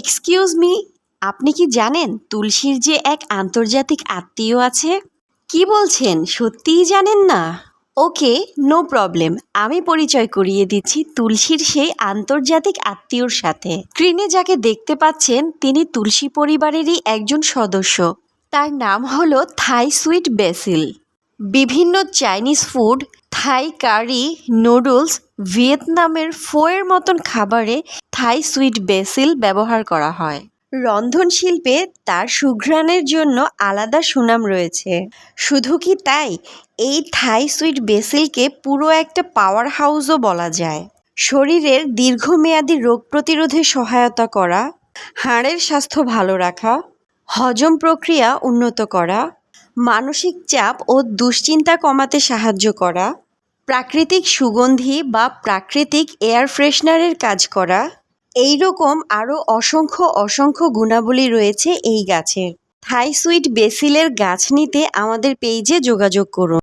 Excuse me আপনি কি জানেন তুলসীর যে এক আন্তর্জাতিক আত্মীয় আছে? কি বলছেন? সত্যিই জানেন না? ওকে নো প্রবলেম আমি পরিচয় করিয়ে দিচ্ছি তুলসীর সেই আন্তর্জাতিক আত্মীয়র সাথে। স্ক্রিনে যাকে দেখতে পাচ্ছেন, তিনি তুলসী পরিবারেরই একজন সদস্য। তার নাম হলো থাই সুইট বেসিল। বিভিন্ন Chinese food Thai curry noodles ভিয়েতনামের ফোয়ের মতন খাবারে থাই সুইট বেসিল ব্যবহার করা হয়। রন্ধনশিল্পে তার সুঘ্রাণের জন্য আলাদা সুনাম রয়েছে। শুধু কি তাই? এই থাই সুইট বেসিলকে পুরো একটা পাওয়ার হাউসও বলা যায়। শরীরের দীর্ঘমেয়াদী রোগ প্রতিরোধে সহায়তা করা, হাড়ের স্বাস্থ্য ভালো রাখা, হজম প্রক্রিয়া উন্নত করা, মানসিক চাপ ও দুশ্চিন্তা কমাতে সাহায্য করা প্রাকৃতিক সুগন্ধি বা প্রাকৃতিক এয়ার ফ্রেশনারের কাজ করা এই রকম আরও অসংখ্য অসংখ্য গুণাবলী রয়েছে এই গাছের। থাই সুইট বেসিলের গাছ নিতে আমাদের পেইজে যোগাযোগ করুন।